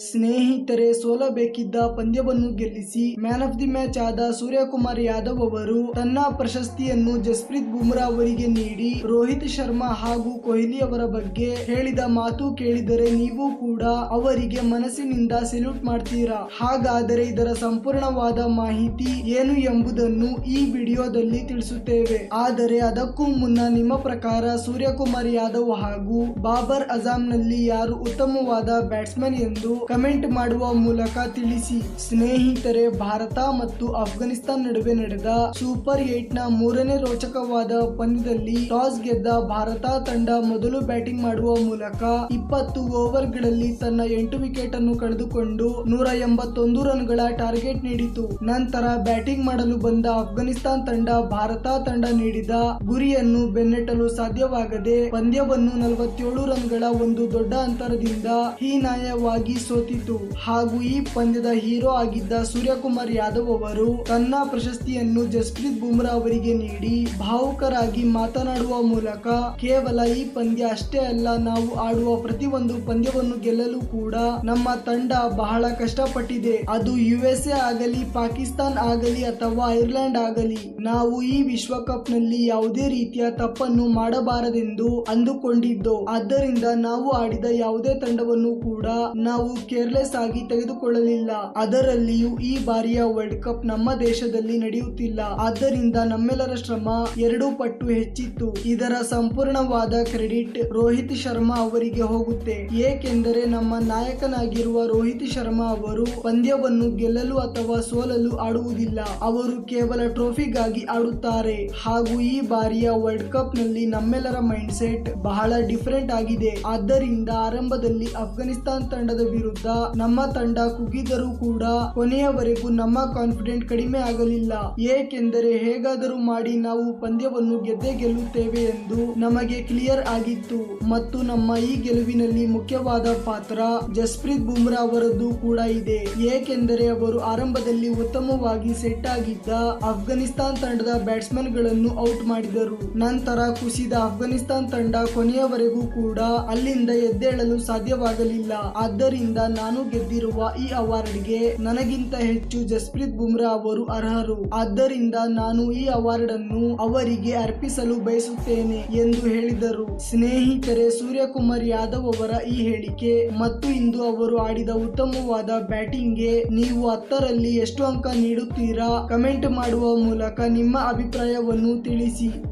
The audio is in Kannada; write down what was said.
ಸ್ನೇಹಿತರೆ ಸೋಲಬೇಕಿದ್ದ ಪಂದ್ಯವನ್ನು ಗೆಲ್ಲಿಸಿ ಮ್ಯಾನ್ ಆಫ್ ದಿ ಮ್ಯಾಚ್ ಆದ ಸೂರ್ಯಕುಮಾರ್ ಯಾದವ್ ಅವರು ತನ್ನ ಪ್ರಶಸ್ತಿಯನ್ನು ಜಸ್ಪ್ರೀತ್ ಬುಮ್ರಾ ಅವರಿಗೆ ನೀಡಿ ರೋಹಿತ್ ಶರ್ಮಾ ಹಾಗೂ ಕೊಹ್ಲಿ ಅವರ ಬಗ್ಗೆ ಹೇಳಿದ ಮಾತು ಕೇಳಿದರೆ ನೀವು ಕೂಡ ಅವರಿಗೆ ಮನಸ್ಸಿನಿಂದ ಸೆಲ್ಯೂಟ್ ಮಾಡ್ತೀರಾ? ಹಾಗಾದರೆ ಇದರ ಸಂಪೂರ್ಣವಾದ ಮಾಹಿತಿ ಏನು ಎಂಬುದನ್ನು ಈ ವಿಡಿಯೋದಲ್ಲಿ ತಿಳಿಸುತ್ತೇವೆ. ಆದರೆ ಅದಕ್ಕೂ ಮುನ್ನ ನಿಮ್ಮ ಪ್ರಕಾರ ಸೂರ್ಯಕುಮಾರ್ ಯಾದವ್ ಹಾಗೂ ಬಾಬರ್ ಅಜಾಂನಲ್ಲಿ ಯಾರು ಉತ್ತಮವಾದ ಬ್ಯಾಟ್ಸ್ಮನ್ ಎಂದು ಕಮೆಂಟ್ ಮಾಡುವ ಮೂಲಕ ತಿಳಿಸಿ. ಸ್ನೇಹಿತರೆ, ಭಾರತ ಮತ್ತು ಅಫ್ಘಾನಿಸ್ತಾನ್ ನಡುವೆ ನಡೆದ ಸೂಪರ್ ಏಟ್ನ ಮೂರನೇ ರೋಚಕವಾದ ಪಂದ್ಯದಲ್ಲಿ ಟಾಸ್ ಗೆದ್ದ ಭಾರತ ತಂಡ ಮೊದಲು ಬ್ಯಾಟಿಂಗ್ ಮಾಡುವ ಮೂಲಕ ಇಪ್ಪತ್ತು ಓವರ್ಗಳಲ್ಲಿ ತನ್ನ ಎಂಟು ವಿಕೆಟ್ ಅನ್ನು ಕಳೆದುಕೊಂಡು ನೂರ ಎಂಬತ್ತೊಂದು ರನ್ಗಳ ಟಾರ್ಗೆಟ್ ನೀಡಿತು. ನಂತರ ಬ್ಯಾಟಿಂಗ್ ಮಾಡಲು ಬಂದ ಅಫ್ಘಾನಿಸ್ತಾನ್ ತಂಡ ಭಾರತ ತಂಡ ನೀಡಿದ ಗುರಿಯನ್ನು ಬೆನ್ನಟ್ಟಲು ಸಾಧ್ಯವಾಗದೆ ಪಂದ್ಯವನ್ನು ನಲವತ್ತೇಳು ರನ್ಗಳ ಒಂದು ದೊಡ್ಡ ಅಂತರದಿಂದ ಹೀನಾಯವಾಗಿ ಸೋತಿತು. ಹಾಗೂ ಈ ಪಂದ್ಯದ ಹೀರೋ ಆಗಿದ್ದ ಸೂರ್ಯಕುಮಾರ್ ಯಾದವ್ ಅವರು ತನ್ನ ಪ್ರಶಸ್ತಿಯನ್ನು ಜಸ್ಪ್ರೀತ್ ಬುಮ್ರಾ ಅವರಿಗೆ ನೀಡಿ ಭಾವುಕರಾಗಿ ಮಾತನಾಡುವ ಮೂಲಕ ಕೇವಲ ಈ ಪಂದ್ಯ ಅಷ್ಟೇ ಅಲ್ಲ, ನಾವು ಆಡುವ ಪ್ರತಿಯೊಂದು ಪಂದ್ಯವನ್ನು ಗೆಲ್ಲಲು ಕೂಡ ನಮ್ಮ ತಂಡ ಬಹಳ ಕಷ್ಟಪಟ್ಟಿದೆ. ಅದು ಯುಎಸ್ಎ ಆಗಲಿ, ಪಾಕಿಸ್ತಾನ್ ಆಗಲಿ ಅಥವಾ ಐರ್ಲೆಂಡ್ ಆಗಲಿ, ನಾವು ಈ ವಿಶ್ವಕಪ್ನಲ್ಲಿ ಯಾವುದೇ ರೀತಿಯ ತಪ್ಪನ್ನು ಮಾಡಬಾರದೆಂದು ಅಂದುಕೊಂಡಿದ್ದೋ, ಆದ್ದರಿಂದ ನಾವು ಆಡಿದ ಯಾವುದೇ ತಂಡವನ್ನು ಕೂಡ ನಾವು ಕೇರ್ಲೆಸ್ ಆಗಿ ತೆಗೆದುಕೊಳ್ಳಲಿಲ್ಲ. ಅದರಲ್ಲಿಯೂ ಈ ಬಾರಿಯ ವರ್ಲ್ಡ್ ಕಪ್ ನಮ್ಮ ದೇಶದಲ್ಲಿ ನಡೆಯುತ್ತಿಲ್ಲ. ಆದ್ದರಿಂದ ನಮ್ಮೆಲ್ಲರ ಶ್ರಮ ಎರಡು ಪಟ್ಟು ಹೆಚ್ಚಿತ್ತು. ಇದರ ಸಂಪೂರ್ಣವಾದ ಕ್ರೆಡಿಟ್ ರೋಹಿತ್ ಶರ್ಮಾ ಅವರಿಗೆ ಹೋಗುತ್ತೆ. ಏಕೆಂದರೆ ನಮ್ಮ ನಾಯಕನಾಗಿರುವ ರೋಹಿತ್ ಶರ್ಮಾ ಅವರು ಪಂದ್ಯವನ್ನು ಗೆಲ್ಲಲು ಅಥವಾ ಸೋಲಲು ಆಡುವುದಿಲ್ಲ. ಅವರು ಕೇವಲ ಟ್ರೋಫಿಗಾಗಿ ಆಡುತ್ತಾರೆ. ಹಾಗೂ ಈ ಬಾರಿಯ ವರ್ಲ್ಡ್ ಕಪ್ನಲ್ಲಿ ನಮ್ಮೆಲ್ಲರ ಮೈಂಡ್ ಸೆಟ್ ಬಹಳ ಡಿಫರೆಂಟ್ ಆಗಿದೆ. ಆದ್ದರಿಂದ ಆರಂಭದಲ್ಲಿ ಅಫ್ಘಾನಿಸ್ತಾನ್ ತಂಡದ ವಿರುದ್ಧ ನಮ್ಮ ತಂಡ ಕುಗಿದರೂ ಕೂಡ ಕೊನೆಯವರೆಗೂ ನಮ್ಮ ಕಾನ್ಫಿಡೆಂಟ್ ಕಡಿಮೆ ಆಗಲಿಲ್ಲ. ಏಕೆಂದರೆ ಹೇಗಾದರೂ ಮಾಡಿ ನಾವು ಪಂದ್ಯವನ್ನು ಗೆದ್ದೇ ಗೆಲ್ಲುತ್ತೇವೆ ಎಂದು ನಮಗೆ ಕ್ಲಿಯರ್ ಆಗಿತ್ತು. ಮತ್ತು ನಮ್ಮ ಈ ಗೆಲುವಿನಲ್ಲಿ ಮುಖ್ಯವಾದ ಪಾತ್ರ ಜಸ್ಪ್ರೀತ್ ಬುಮ್ರಾ ಅವರದ್ದು ಕೂಡ ಇದೆ. ಏಕೆಂದರೆ ಅವರು ಆರಂಭದಲ್ಲಿ ಉತ್ತಮವಾಗಿ ಸೆಟ್ ಆಗಿದ್ದ ಅಫ್ಘಾನಿಸ್ತಾನ್ ತಂಡದ ಬ್ಯಾಟ್ಸ್ಮನ್ಗಳನ್ನು ಔಟ್ ಮಾಡಿದರು. ನಂತರ ಕುಸಿದ ಅಫ್ಘಾನಿಸ್ತಾನ್ ತಂಡ ಕೊನೆಯವರೆಗೂ ಕೂಡ ಅಲ್ಲಿಂದ ಎದ್ದೇಳಲು ಸಾಧ್ಯವಾಗಲಿಲ್ಲ. ಆದ್ದರಿಂದ ನಾನು ಗೆದ್ದಿರುವ ಈ ಅವಾರ್ಡ್ಗೆ ನನಗಿಂತ ಹೆಚ್ಚು ಜಸ್ಪ್ರೀತ್ ಬುಮ್ರಾ ಅವರು ಅರ್ಹರು. ಆದ್ದರಿಂದ ನಾನು ಈ ಅವಾರ್ಡ್ ಅನ್ನು ಅವರಿಗೆ ಅರ್ಪಿಸಲು ಬಯಸುತ್ತೇನೆ ಎಂದು ಹೇಳಿದರು. ಸ್ನೇಹಿತರೆ, ಸೂರ್ಯಕುಮಾರ್ ಯಾದವ್ ಅವರ ಈ ಹೇಳಿಕೆ ಮತ್ತು ಇಂದು ಅವರು ಆಡಿದ ಉತ್ತಮವಾದ ಬ್ಯಾಟಿಂಗ್ಗೆ ನೀವು ಹತ್ತರಲ್ಲಿ ಎಷ್ಟು ಅಂಕ ನೀಡುತ್ತೀರಾ? ಕಮೆಂಟ್ ಮಾಡುವ ಮೂಲಕ ನಿಮ್ಮ ಅಭಿಪ್ರಾಯವನ್ನು ತಿಳಿಸಿ.